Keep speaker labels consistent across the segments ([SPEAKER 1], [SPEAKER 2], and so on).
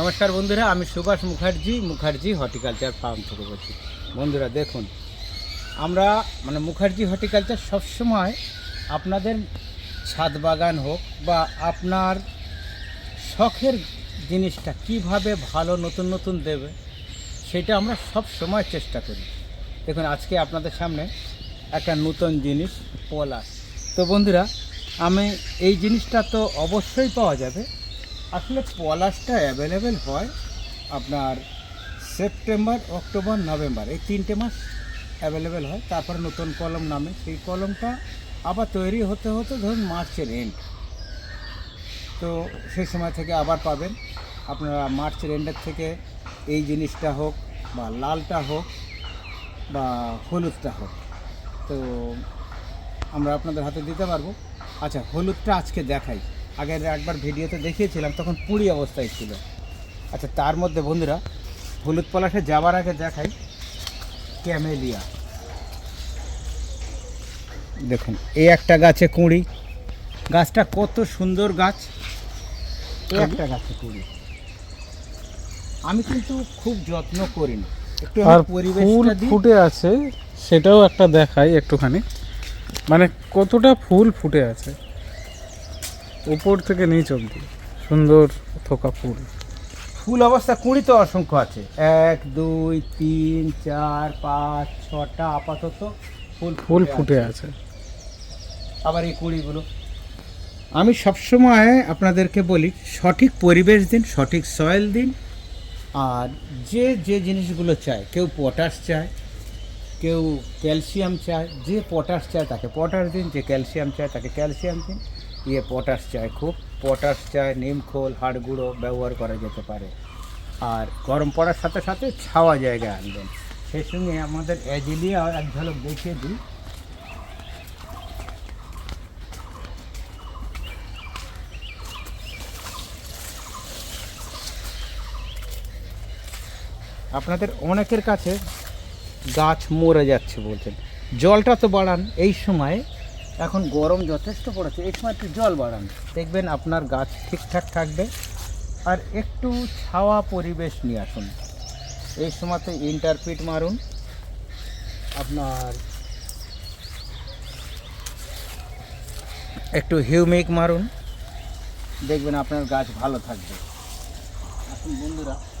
[SPEAKER 1] নমস্কার বন্ধুরা, আমি সুভাষ মুখার্জি মুখার্জি হর্টিকালচার ফার্ম থেকে বলছি। বন্ধুরা, দেখুন, আমরা মানে মুখার্জি হর্টিকালচার সবসময় আপনাদের ছাদ বাগান হোক বা আপনার শখের জিনিসটা কীভাবে ভালো নতুন নতুন দেবে, সেটা আমরা সব সময় চেষ্টা করি। দেখুন, আজকে আপনাদের সামনে একটা নতুন জিনিস, পলাশ। তো বন্ধুরা, আমি এই জিনিসটা তো অবশ্যই পাওয়া যাবে আসলে পলাশটা অ্যাভেলেবেল হয় আপনার সেপ্টেম্বর, অক্টোবর, নভেম্বর। এই তিনটে মাস অ্যাভেলেবেল হয়। তারপর নতুন কলম নামে। সেই কলমটা আবার তৈরি হতে হতে ধরুন মার্চের এন্ড তো সেই সময় থেকে আবার পাবেন। আপনারা মার্চের এন্ডের থেকে এই জিনিসটা হোক বা লালটা হোক বা হলুদটা হোক। তো আমরা আপনাদের হাতে দিতে পারব। আচ্ছা হলুদটা আজকে দেখাই। আগের একবার ভিডিওতে দেখিয়েছিলাম তখন পুরি অবস্থায় ছিল। আচ্ছা তার মধ্যে বন্ধুরা হলুদ পলাশে যাওয়ার আগে দেখাই ক্যামেলিয়া। দেখুন এই একটা গাছে কুঁড়ি। গাছটা কত সুন্দর গাছ। এই একটা গাছে কুঁড়ি। আমি কিন্তু খুব যত্ন করি না। একটু
[SPEAKER 2] আর ফুল ফুটে আছে সেটাও একটা দেখাই একটুখানি। মানে কতটা ফুল ফুটে আছে। উপর থেকে নিচ অবধি। সুন্দর থোকা ফুল।
[SPEAKER 1] ফুল অবস্থা কুড়ি তো অসংখ্য আছে। এক দুই তিন চার পাঁচ ছটা আপাতত ফুল
[SPEAKER 2] ফুল ফুটে আছে।
[SPEAKER 1] আবার এই কুড়িগুলো। আমি সবসময় আপনাদেরকে বলি সঠিক পরিবেশ দিন সঠিক সয়েল দিন। আর যে যে জিনিসগুলো চায় কেউ পটাশ চায় কেউ ক্যালসিয়াম চায় যে পটাশ চায় তাকে পটাশ দিন যে ক্যালসিয়াম চায় তাকে ক্যালসিয়াম দিন। ইয়ে পটাশ চায় খুব। পটাশ চায় নিমখোল হাড় গুঁড়ো ব্যবহার করা যেতে পারে। আর গরম পড়ার সাথে সাথে ছাওয়া জায়গায় আনবেন। সেই সঙ্গে আমাদের অ্যাজিলিয়া এক ঝলক দেখিয়ে দিই। আপনাদের অনেকের কাছে গাছ মরে যাচ্ছে বলছেন। জলটা তো বাড়ান, এই সময় এখন গরম যথেষ্ট পড়েছে। এই সময় একটু জল বাড়ান। দেখবেন আপনার গাছ ঠিকঠাক থাকবে। আর একটু ছাওয়া পরিবেশ নিয়ে আসুন। এই সময়তে ইন্টারপিট মারুন। আপনার একটু হিউমিক মারুন। দেখবেন আপনার গাছ ভালো থাকবে। এখন বন্ধুরা।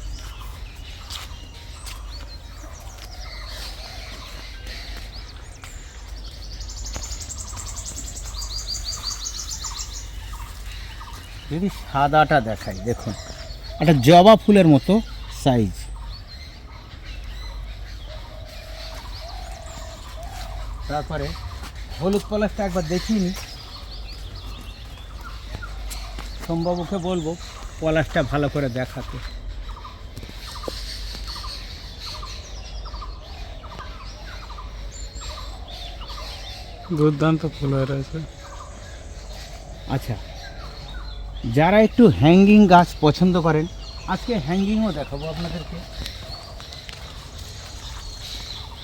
[SPEAKER 1] যদি সাদাটা দেখাই দেখুন একটা জবা ফুলের মতো সাইজ তারপরে হলুদ পলাশটা একবার দেখিয়ে নি সোমবাবুকে বলব পলাশটা ভালো করে দেখাতে।
[SPEAKER 2] দুর্দান্ত ফুল হয়ে রয়েছে।
[SPEAKER 1] আচ্ছা যারা একটু হ্যাঙ্গিং গাছ পছন্দ করেন, আজকে হ্যাঙ্গিংও দেখাবো আপনাদেরকে।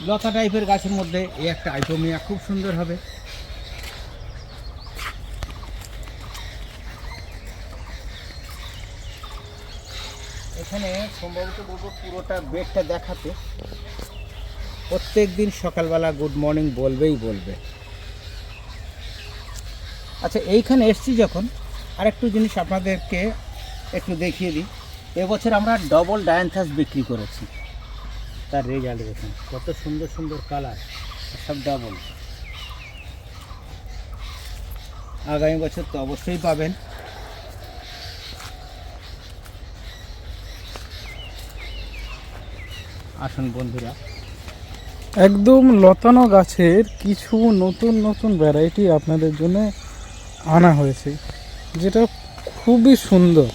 [SPEAKER 1] লতা টাইপের গাছের মধ্যে এই একটা আইটোমিয়া খুব সুন্দর হবে। এখানে সম্ভবত বলব পুরোটা বেডটা দেখাতে। প্রত্যেক দিন সকালবেলা গুড মর্নিং বলবেই বলবে। আচ্ছা এইখানে এসছি যখন আরেকটু জিনিস আপনাদেরকে একটু দেখিয়ে দিই। এবছর আমরা ডবল ডায়ান্থাস বিক্রি করেছি। তার রেজাল্ট দেখুন কত সুন্দর সুন্দর কালার সব ডবল আগামী বছর তো অবশ্যই পাবেন। আসুন বন্ধুরা।
[SPEAKER 2] একদম লতানো গাছের কিছু নতুন নতুন ভ্যারাইটি আপনাদের জন্য আনা হয়েছে। যেটা খুবই সুন্দর।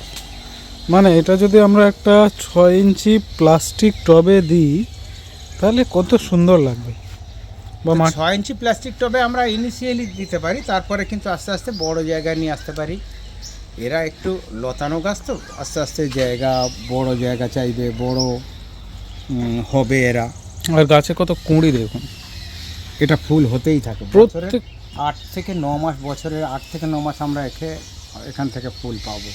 [SPEAKER 2] মানে এটা যদি আমরা একটা ছয় ইঞ্চি প্লাস্টিক টবে দিই তাহলে কত সুন্দর লাগবে। বা
[SPEAKER 1] ছয় ইঞ্চি প্লাস্টিক টবে আমরা ইনিশিয়ালি দিতে পারি তারপরে কিন্তু আস্তে আস্তে বড় জায়গায় নিয়ে আসতে পারি। এরা একটু লতানো গাছ তো আস্তে আস্তে জায়গা বড় জায়গা চাইবে বড় হবে এরা।
[SPEAKER 2] আর গাছে কত কুঁড়ি দেখুন।
[SPEAKER 1] এটা ফুল হতেই থাকে।
[SPEAKER 2] প্রত্যেক
[SPEAKER 1] আট থেকে ন মাস বছরের আট থেকে ন মাস আমরা এখে এখান থেকে ফুল পাবো।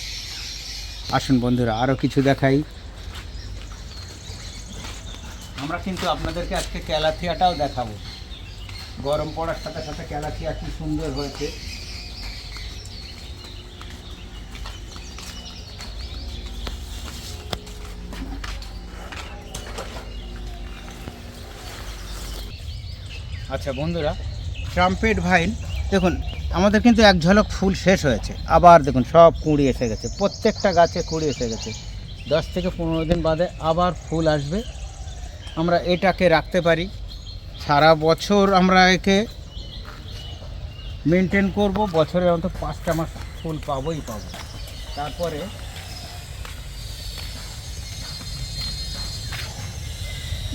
[SPEAKER 1] আসুন বন্ধুরা আরও কিছু দেখাই। আমরা কিন্তু আপনাদেরকে আজকে ক্যালাথিয়াটাও দেখাবো। গরম পড়ার সাথে সাথে ক্যালাথিয়া কি সুন্দর হয়েছে। আচ্ছা বন্ধুরা ট্রাম্পেট ভাইন দেখুন আমাদের কিন্তু এক ঝলক ফুল শেষ হয়েছে। আবার দেখুন সব কুঁড়ি এসে গেছে প্রত্যেকটা গাছে কুঁড়ি এসে গেছে। দশ থেকে পনেরো দিন বাদে আবার ফুল আসবে। আমরা এটাকে রাখতে পারি। সারা বছর আমরা একে মেনটেন করব। বছরে অন্তত পাঁচটা মাস ফুল পাবোই পাবো। তারপরে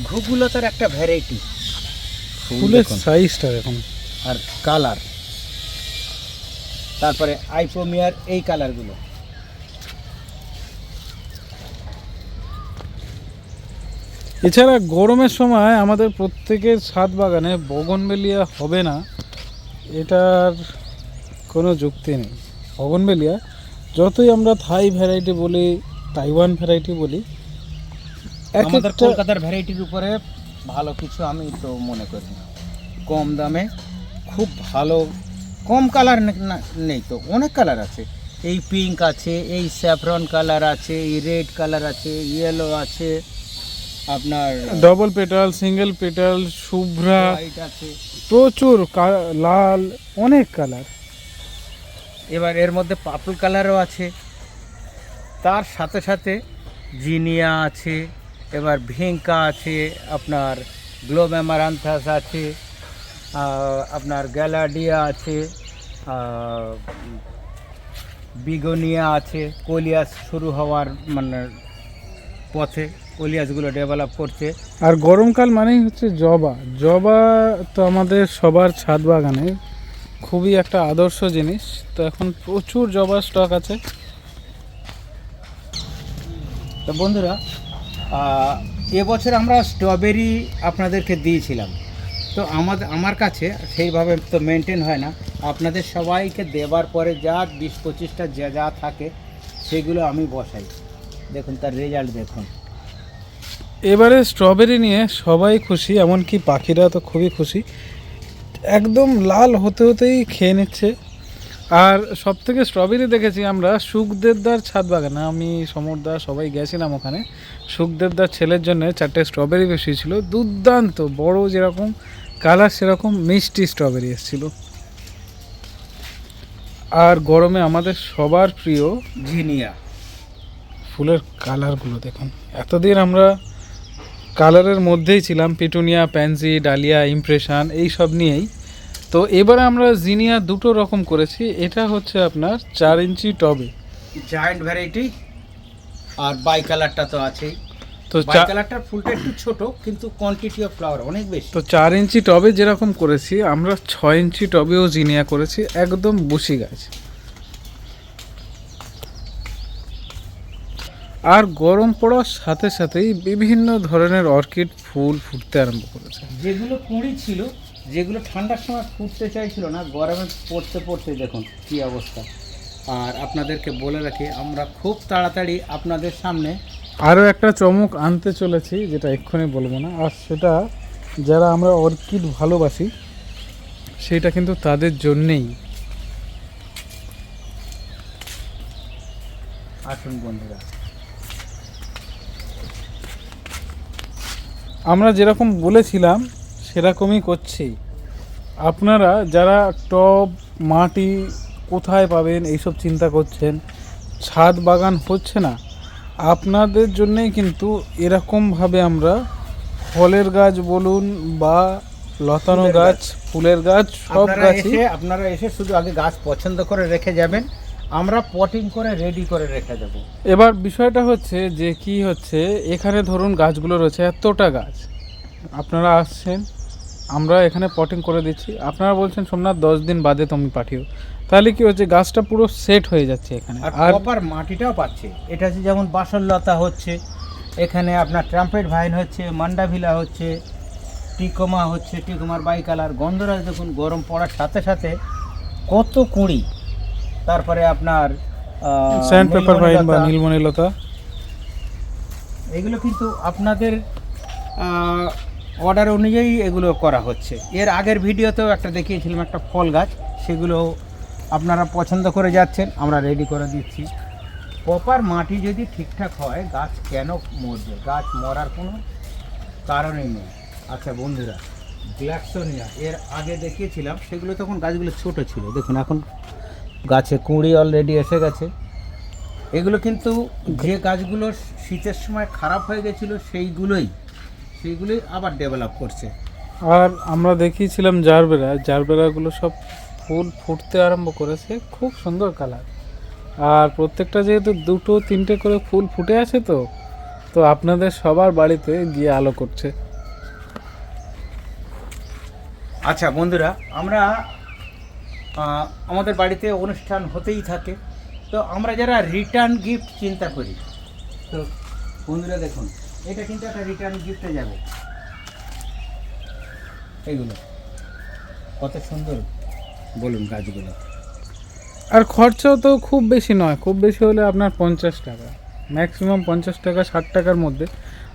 [SPEAKER 1] ঘুগুলতার একটা ভ্যারাইটি
[SPEAKER 2] ফুলের সাইজটা দেখুন।
[SPEAKER 1] আর কালার তারপরে আইপোমিয়ার এই কালারগুলো।
[SPEAKER 2] এছাড়া গরমের সময় আমাদের প্রত্যেকের ছাদ বাগানে বগনবেলিয়া হবে না এটার কোনো যুক্তি নেই। বগনবেলিয়া যতই আমরা থাই ভ্যারাইটি বলি তাইওয়ান ভ্যারাইটি বলি
[SPEAKER 1] আমাদের কলকাতার ভ্যারাইটির উপরে ভালো কিছু আমি তো মনে করি না। কম দামে খুব ভালো কম কালার নেই তো অনেক কালার আছে। এই পিঙ্ক আছে এই স্যাফরন কালার আছে এই রেড কালার আছে ইয়েলো আছে আপনার
[SPEAKER 2] ডবল পেটাল সিঙ্গেল পেটাল শুভ্রা
[SPEAKER 1] আছে।
[SPEAKER 2] প্রচুর লাল অনেক কালার।
[SPEAKER 1] এবার এর মধ্যে পার্পল কালারও আছে। তার সাথে সাথে জিনিয়া আছে এবার ভেঙ্কা আছে আপনার গ্লোম্যামারান্থাস আছে। আহ, আপনার গ্যালাডিয়া আছে বিগোনিয়া আছে কলিয়াস শুরু হওয়ার মানে পথে কলিয়াসগুলো ডেভেলপ করছে।
[SPEAKER 2] আর গরমকাল মানেই হচ্ছে জবা। জবা তো আমাদের সবার ছাদ বাগানে খুবই একটা আদর্শ জিনিস। তো এখন প্রচুর জবা স্টক আছে।
[SPEAKER 1] তো বন্ধুরা এবছর আমরা স্ট্রবেরি আপনাদেরকে দিয়েছিলাম। তো আমাদের আমার কাছে সেইভাবে তো মেনটেন হয় না। আপনাদের সবাইকে দেবার পরে যা বিশ পঁচিশটা যা যা থাকে, সেগুলো আমি বসাই। দেখুন, তার রেজাল্ট দেখুন।
[SPEAKER 2] এবারে স্ট্রবেরি নিয়ে সবাই খুশি, এমনকি পাখিরা তো খুবই খুশি। একদম লাল হতে হতেই খেয়ে নিচ্ছে। আর সব থেকে স্ট্রবেরি দেখেছি আমরা সুখদেবদার ছাদ বাগানে। আমি সমরদা সবাই গেছিলাম ওখানে। সুখদেবদার ছেলের জন্য চারটে স্ট্রবেরি বেশি ছিল দুর্দান্ত, বড় যেরকম কালার সেরকম মিষ্টি স্ট্রবেরি এসেছিল। আর গরমে আমাদের সবার প্রিয়
[SPEAKER 1] জিনিয়া
[SPEAKER 2] ফুলের কালারগুলো দেখুন। এতদিন আমরা কালারের মধ্যেই ছিলাম, পিটুনিয়া প্যান্সি ডালিয়া, ইমপ্রেশন, এই সব নিয়েই। তো এবারে আমরা জিনিয়া দুটো রকম করেছি। এটা হচ্ছে আপনার চার ইঞ্চি টবে।
[SPEAKER 1] জায়েন্ট ভ্যারাইটি আর বাই কালারটা তো আছেই।
[SPEAKER 2] তো
[SPEAKER 1] কালারটার ফুলটা একটু ছোট কিন্তু কোয়ান্টিটি অফ ফ্লাওয়ার অনেক বেশি।
[SPEAKER 2] তো চার ইঞ্চি টবে যেরকম করেছি আমরা ছয় ইঞ্চি টবেও জিনিয়া করেছি একদম বসি গাছ। আর গরম পড়ার সাথে সাথেই বিভিন্ন ধরনের অর্কিড ফুল ফুটতে আরম্ভ করেছে।
[SPEAKER 1] যেগুলো কুঁড়ি ছিল যেগুলো ঠান্ডার সময় ফুটতে চাইছিল না গরমে পড়তে পড়তে দেখুন কী অবস্থা। আর আপনাদেরকে বলে রাখি আমরা খুব তাড়াতাড়ি আপনাদের সামনে
[SPEAKER 2] আরও একটা চমক আনতে চলেছি যেটা এক্ষুনি বলব না আর সেটা যারা আমরা অর্কিড ভালোবাসি সেটা কিন্তু তাদের জন্যেই।
[SPEAKER 1] আসুন বন্ধুরা।
[SPEAKER 2] আমরা যেরকম বলেছিলাম সেরকমই করছি। আপনারা যারা টব মাটি কোথায় পাবেন এইসব চিন্তা করছেন ছাদ বাগান হচ্ছে না আপনাদের জন্যেই কিন্তু এরকমভাবে আমরা ফলের গাছ বলুন বা লতানো গাছ ফুলের গাছ সব গাছই।
[SPEAKER 1] আপনারা এসে শুধু আগে গাছ পছন্দ করে রেখে যাবেন। আমরা পটিং করে রেডি করে রেখে দেবো।
[SPEAKER 2] এবার বিষয়টা হচ্ছে যে কি হচ্ছে এখানে ধরুন গাছগুলো রয়েছে এতটা গাছ। আপনারা আসছেন আমরা এখানে পটিং করে দিচ্ছি। আপনারা বলছেন সোমনাথ দশ দিন বাদে তুমি পাঠিও। তাহলে কি হচ্ছে গাছটা পুরো সেট হয়ে যাচ্ছে এখানে।
[SPEAKER 1] আর প্রপার মাটিটাও পাচ্ছে। এটা হচ্ছে যেমন বাসনলতা হচ্ছে এখানে আপনার ট্রাম্পেট ভাইন হচ্ছে মান্ডাভিলা হচ্ছে টিকোমা হচ্ছে টিকোমার বাইকালার গন্ধরাজ দেখুন গরম পড়ার সাথে সাথে কত কুঁড়ি। তারপরে আপনার
[SPEAKER 2] স্যান্ড পেপার পাইন বা
[SPEAKER 1] নীলমণি লতা।
[SPEAKER 2] নীলমণি লতা
[SPEAKER 1] এগুলো কিন্তু আপনাদের অর্ডার অনুযায়ী এগুলো করা হচ্ছে। এর আগের ভিডিওতেও একটা দেখিয়েছিলাম একটা ফল গাছ সেগুলো আপনারা পছন্দ করে যাচ্ছেন, আমরা রেডি করে দিচ্ছি। প্রপার মাটি যদি ঠিকঠাক হয়, গাছ কেন মরবে? গাছ মরার কোনো কারণই নেই। আচ্ছা বন্ধুরা ব্ল্যাকসোনিয়া এর আগে দেখিয়েছিলাম, সেগুলো তখন গাছগুলো ছোট ছিল। দেখুন, এখন গাছে কুঁড়ি অলরেডি এসে গেছে। এগুলো কিন্তু যে গাছগুলো শীতের সময় খারাপ হয়ে গেছিল, সেইগুলোই সেইগুলোই আবার ডেভেলপ করছে।
[SPEAKER 2] আর আমরা দেখিয়েছিলাম জারবেরা, জারবেরাগুলো সব ফুল ফুটতে আরম্ভ করেছে, খুব সুন্দর কালার। আর প্রত্যেকটা যেহেতু দুটো তিনটে করে ফুল ফুটে আছে তো তো আপনাদের সবার বাড়িতে গিয়ে আলো করছে।
[SPEAKER 1] আচ্ছা বন্ধুরা, আমরা আমাদের বাড়িতে অনুষ্ঠান হতেই থাকে। তো আমরা যারা রিটার্ন গিফট চিন্তা করি, তো বন্ধুরা দেখুন, এটা কিন্তু একটা রিটার্ন গিফটে যাবে। এইগুলো, কত সুন্দর। বলুন গাছগুলো।
[SPEAKER 2] আর খরচাও তো খুব বেশি নয় খুব বেশি হলে আপনার পঞ্চাশ টাকা। ম্যাক্সিমাম পঞ্চাশ টাকা ষাট টাকার মধ্যে।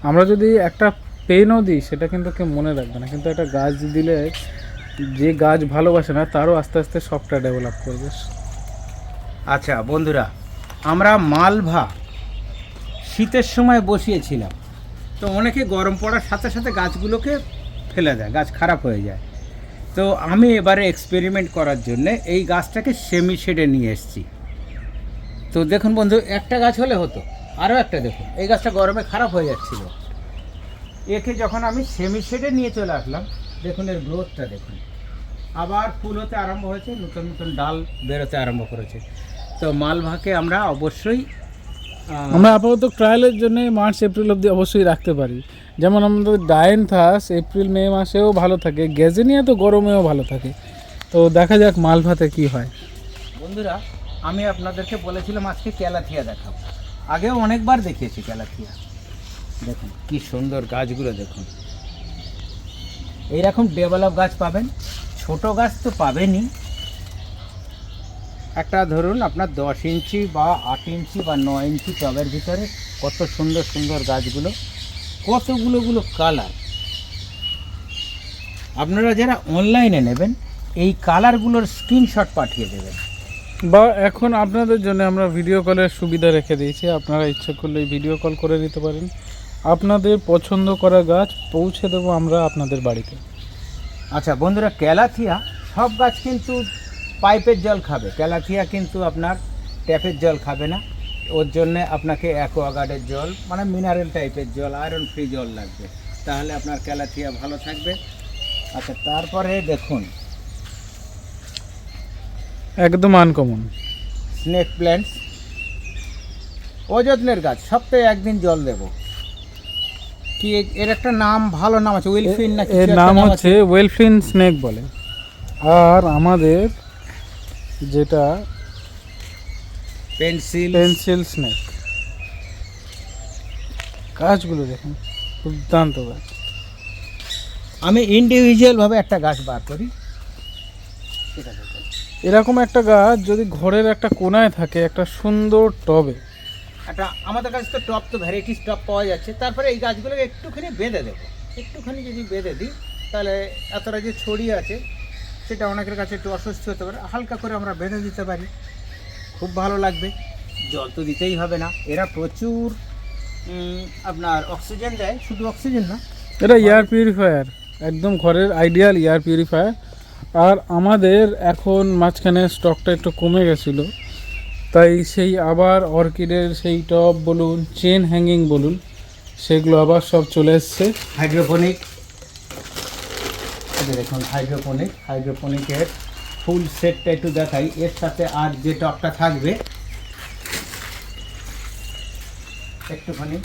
[SPEAKER 2] আমরা যদি একটা পেনও দিই সেটা কিন্তু কেউ মনে রাখবে না। কিন্তু একটা গাছ দিলে যে গাছ ভালোবাসে না তারও আস্তে আস্তে সবটা ডেভেলপ করবে।
[SPEAKER 1] আচ্ছা বন্ধুরা আমরা মালভা শীতের সময় বসিয়েছিলাম। তো অনেকে গরম পড়ার সাথে সাথে গাছগুলোকে ফেলে দেয় গাছ খারাপ হয়ে যায়। তো আমি এবারে এক্সপেরিমেন্ট করার জন্য এই গাছটাকে সেমি শেডে নিয়ে এসেছি। তো দেখুন বন্ধু, একটা গাছ হলে হতো আরও একটা দেখুন, এই গাছটা গরমে খারাপ হয়ে যাচ্ছিল। একে যখন আমি সেমি শেডে নিয়ে চলে আসলাম, দেখুন এর গ্রোথটা দেখুন। আবার ফুল হতে আরম্ভ হয়েছে, নতুন নতুন ডাল বেরোতে আরম্ভ করেছে। তো মালভাকে আমরা অবশ্যই
[SPEAKER 2] আমরা আপাতত ট্রায়ালের জন্য মার্চ এপ্রিল অবধি অবশ্যই রাখতে পারি। যেমন আমাদের ডায়েনথাস এপ্রিল মে মাসেও ভালো থাকে। গ্যাজেনিয়া তো গরমেও ভালো থাকে। তো দেখা যাক মালভাতে কি হয়।
[SPEAKER 1] বন্ধুরা আমি আপনাদেরকে বলেছিলাম আজকে ক্যালাথিয়া দেখাবো। আগেও অনেকবার দেখিয়েছি ক্যালাথিয়া দেখুন কি সুন্দর গাছগুলো দেখুন। এইরকম ডেভেলপ গাছ পাবেন। ছোট গাছ তো পাবেনই। একটা ধরুন আপনার দশ ইঞ্চি বা আট ইঞ্চি বা নয় ইঞ্চি টবের ভিতরে কত সুন্দর সুন্দর গাছগুলো কতগুলোগুলো কালার আপনারা যারা অনলাইনে নেবেন এই কালারগুলোর স্ক্রিনশট পাঠিয়ে দেবেন।
[SPEAKER 2] বা এখন আপনাদের জন্য আমরা ভিডিও কলের সুবিধা রেখে দিয়েছি। আপনারা ইচ্ছে করলে ভিডিও কল করে দিতে পারেন। আপনাদের পছন্দ করা গাছ পৌঁছে দেবো আমরা আপনাদের বাড়িতে।
[SPEAKER 1] আচ্ছা বন্ধুরা ক্যালাথিয়া সব গাছ কিন্তু পাইপের জল খাবে। ক্যালাথিয়া কিন্তু আপনার ট্যাপের জল খাবে না। ওর জন্য আপনাকে অ্যাকোয়াগার্ডের জল মানে মিনারেল টাইপের জল আয়রন ফ্রি জল লাগবে। তাহলে আপনার ক্যালাথিয়া ভালো থাকবে। আচ্ছা তারপরে দেখুন।
[SPEAKER 2] একদম আনকমন।
[SPEAKER 1] Snake plants. অযত্নের গাছ সপ্তাহে একদিন জল দেব। কি এর একটা নাম ভালো নাম আছে উইলফিন না
[SPEAKER 2] এর নাম হচ্ছে ওয়েলফিন স্নেক বলে। আর আমাদের যেটা
[SPEAKER 1] পেন্সিল
[SPEAKER 2] পেন্সিল স্নেক গাছগুলো দেখুন দুর্দান্ত গাছ।
[SPEAKER 1] আমি ইন্ডিভিজুয়ালভাবে একটা গাছ বার করি।
[SPEAKER 2] এরকম একটা গাছ যদি ঘরের একটা কোনায় থাকে একটা সুন্দর টবে।
[SPEAKER 1] একটা আমাদের কাছে তো টপ তো ভ্যারাইটিস টপ পাওয়া যাচ্ছে। তারপরে এই গাছগুলোকে একটুখানি বেঁধে দেবো। একটুখানি যদি বেঁধে দিই তাহলে এতটা যে ছড়িয়ে আছে সেটা অনেকের কাছে একটু অস্বস্তি হতে পারে। হালকা করে আমরা বেঁধে দিতে পারি। খুব ভালো লাগবে। জল তো দিতেই হবে না। এরা প্রচুর আপনার অক্সিজেন দেয়। শুধু অক্সিজেন না।
[SPEAKER 2] এটা এয়ার পিউরিফায়ার। একদম ঘরের আইডিয়াল এয়ার পিউরিফায়ার। আর আমাদের এখন মাঝখানে স্টকটা একটু কমে গেছিল। তাই সেই আবার অর্কিডের সেই টব বলুন চেন হ্যাঙ্গিং বলুন সেগুলো আবার সব চলে এসছে।
[SPEAKER 1] হাইড্রোপনিক যে দেখুন হাইড্রোপনিক হাইড্রোপনিকের ফুল সেটটা একটু দেখাই। এর সাথে আর যে টকটা থাকবে, একটুখানি।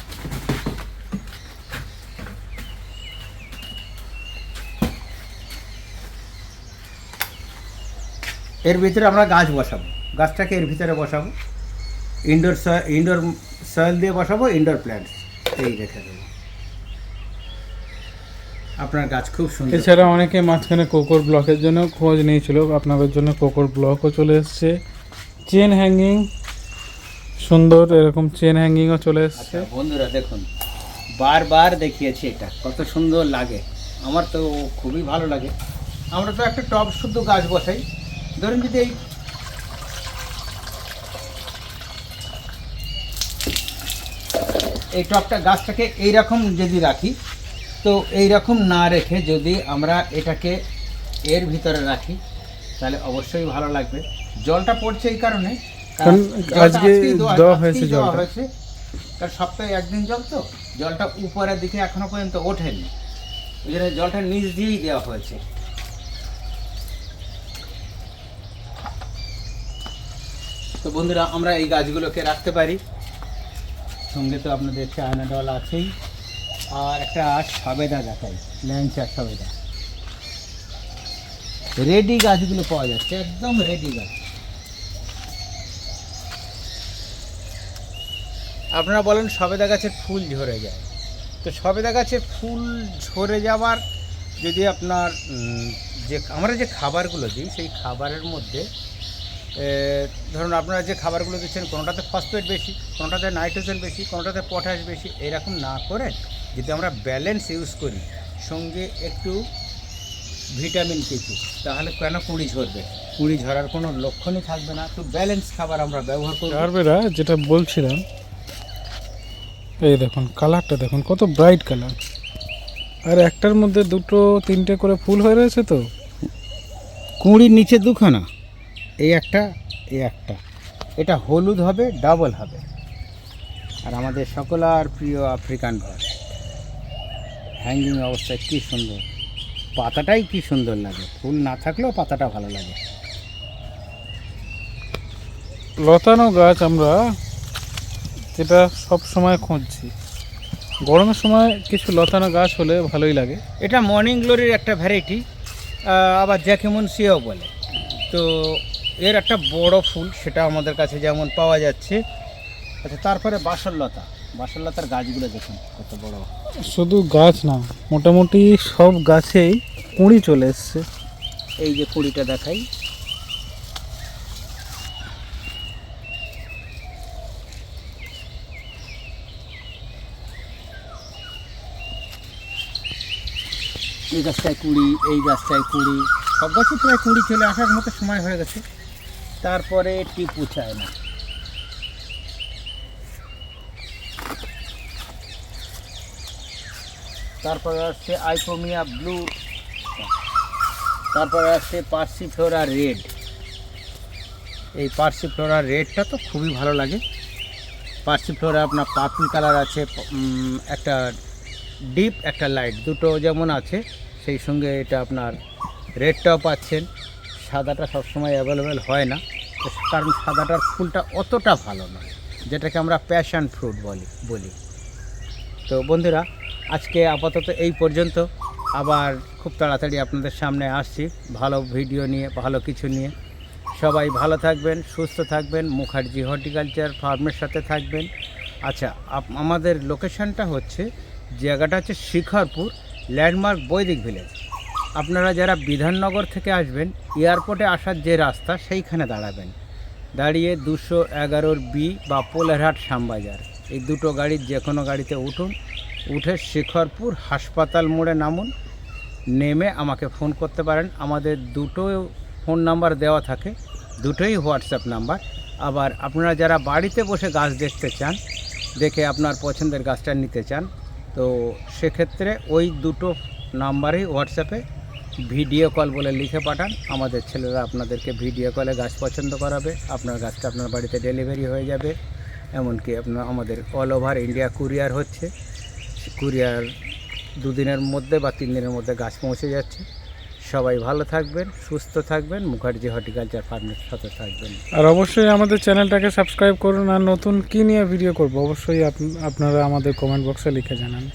[SPEAKER 1] এর ভিতরে আমরা গাছ বসাবো। গাছটাকে এর ভিতরে বসাবো। ইনডোর ইনডোর সয়েল দিয়ে বসাবো ইনডোর প্ল্যান্টস এই রেখে দেবো। আপনার গাছ খুব সুন্দর।
[SPEAKER 2] এছাড়া অনেকে মাঝখানে কোকোর ব্লকের জন্য খোঁজ নিয়েছিল আপনাদের জন্য কোকোর ব্লকও চলে এসছে। চেন হ্যাঙ্গিং সুন্দর এরকম চেন হ্যাঙ্গিংও চলে এসছে।
[SPEAKER 1] আচ্ছা বন্ধুরা দেখুন বারবার দেখিয়েছি এটা কত সুন্দর লাগে। আমার তো খুবই ভালো লাগে। আমরা তো একটা টব শুদ্ধ গাছ বসাই। ধরুন যদি এই এই টবটা গাছটাকে এইরকম যদি রাখি তো এই রকম না রেখে যদি আমরা এটাকে এর ভিতরে রাখি তাহলে অবশ্যই ভালো লাগবে। জলটা পড়ছে এই কারণে
[SPEAKER 2] কারণ আজকে
[SPEAKER 1] দেওয়া-
[SPEAKER 2] হয়েছে
[SPEAKER 1] কারণ সপ্তাহে একদিন জল তো জলটা উপরের দিকে এখনও পর্যন্ত ওঠেনি। ওই জন্য জলটা নিচ দিয়েই দেওয়া হয়েছে। তো বন্ধুরা আমরা এই গাছগুলোকে রাখতে পারি। সঙ্গে তো আপনাদের চায়না ডল আছেই। আর একটা সবেদা দেখাই ল্যাংচা সবেদা। রেডি গাছগুলো পাওয়া যাচ্ছে, একদম রেডি গাছ। আপনারা বলেন সবেদা গাছের ফুল ঝরে যায়। তো সবেদা গাছের ফুল ঝরে যাওয়ার যদি আপনার যে আমরা যে খাবারগুলো দিই, সেই খাবারের মধ্যে ধরুন আপনারা যে খাবারগুলো দিচ্ছেন, কোনোটাতে ফসফেট বেশি, কোনোটাতে নাইট্রোজেন বেশি, কোনোটাতে পটাশ বেশি, এরকম না করে যদি আমরা ব্যালেন্স ইউজ করি সঙ্গে একটু ভিটামিন কিছু তাহলে কেন কুড়ি ঝরবে? কুড়ি ঝরার কোনো লক্ষণই থাকবে না। তো ব্যালেন্স খাবার আমরা ব্যবহার করব।
[SPEAKER 2] কারবেরা যেটা বলছিলাম এই দেখুন কালারটা দেখুন কত ব্রাইট কালার আর একটার মধ্যে দুটো তিনটে করে ফুল হয়ে রয়েছে তো?
[SPEAKER 1] কুঁড়ির নিচে দুখানা এই একটা এই একটা। এটা হলুদ হবে ডাবল হবে। আর আমাদের সকলার প্রিয় আফ্রিকান ঘর। হ্যাঙ্গিং অবস্থায় কী সুন্দর? পাতাটাই কি সুন্দর লাগে? ফুল না থাকলেও পাতাটা ভালো লাগে।
[SPEAKER 2] লতানো গাছ আমরা যেটা সব সময় খুঁজছি। গরমের সময় কিছু লতানো গাছ হলে ভালোই লাগে।
[SPEAKER 1] এটা মর্নিং গ্লোরির একটা ভ্যারাইটি আবার জ্যাকেমন সিও বলে। তো এর একটা বড় ফুল সেটা আমাদের কাছে যেমন পাওয়া যাচ্ছে। আচ্ছা তারপরে বাসরলতা বাসরলতার গাছগুলো দেখুন কত বড়।
[SPEAKER 2] শুধু গাছ না মোটামুটি সব গাছেই কুঁড়ি চলে এসছে।
[SPEAKER 1] এই যে কুঁড়িটা দেখাই। এই গাছটায় কুড়ি এই গাছটায় কুড়ি। সব গাছে প্রায় কুড়ি চলে আসার মতো সময় হয়ে গেছে। তারপরে টিপু চায় না তারপরে আসছে আইকোমিয়া ব্লু। তারপরে আসছে পার্সিফ্লোরা রেড। এই পার্সিফ্লোরা রেডটা তো খুবই ভালো লাগে। পার্সিফ্লোরা আপনার পার্পল কালার আছে একটা ডিপ, একটা লাইট। দুটো যেমন আছে, সেই সঙ্গে এটা আপনার রেডটাও পাচ্ছেন। সাদাটা সবসময় অ্যাভেলেবেল হয় না, কারণ সাদাটার ফুলটা অতটা ভালো নয়, যেটাকে আমরা প্যাশন ফ্রুট বলি বলি। তো বন্ধুরা আজকে আপাতত এই পর্যন্ত। আবার খুব তাড়াতাড়ি আপনাদের সামনে আসছি, ভালো ভিডিও নিয়ে, ভালো কিছু নিয়ে। সবাই ভালো থাকবেন, সুস্থ থাকবেন, মুখার্জি হর্টিকালচার ফার্মের সাথে থাকবেন। আচ্ছা আমাদের লোকেশনটা হচ্ছে, জায়গাটা হচ্ছে শিখরপুর, ল্যান্ডমার্ক বৈদিক ভিলেজ। আপনারা যারা বিধাননগর থেকে আসবেন, এয়ারপোর্টে আসার যে রাস্তা, সেইখানে দাঁড়াবেন। দাঁড়িয়ে দুশো এগারোর বি বা পোলেরহাট শ্যামবাজার। এই দুটো গাড়ির যে কোনো গাড়িতে উঠুন উঠে শিখরপুর হাসপাতাল মোড়ে নামুন। নেমে আমাকে ফোন করতে পারেন। আমাদের দুটো ফোন নাম্বার দেওয়া থাকে। দুটোই হোয়াটসঅ্যাপ নাম্বার। আবার আপনারা যারা বাড়িতে বসে গাছ দেখতে চান, দেখে আপনার পছন্দের গাছটা নিতে চান, তো সেক্ষেত্রে ওই দুটো নাম্বারেই হোয়াটসঅ্যাপে ভিডিও কল বলে লিখে পাঠান। আমাদের ছেলেরা আপনাদেরকে ভিডিও কলে গাছ পছন্দ করাবে। আপনার গাছটা আপনার বাড়িতে ডেলিভারি হয়ে যাবে। এমনকি আপনার আমাদের অল ওভার ইন্ডিয়া কুরিয়ার হচ্ছে। কুরিয়ার দুদিনের মধ্যে বা তিন দিনের মধ্যে গাছ পৌঁছে যাচ্ছে। সবাই ভালো থাকবেন, সুস্থ থাকবেন, মুখার্জি হর্টিকালচার ফার্মের সাথে থাকবেন।
[SPEAKER 2] আর অবশ্যই আমাদের চ্যানেলটাকে সাবস্ক্রাইব করুন আর নতুন কী নিয়ে ভিডিও করব অবশ্যই আপ- আপনারা আমাদের কমেন্ট বক্সে লিখে জানান।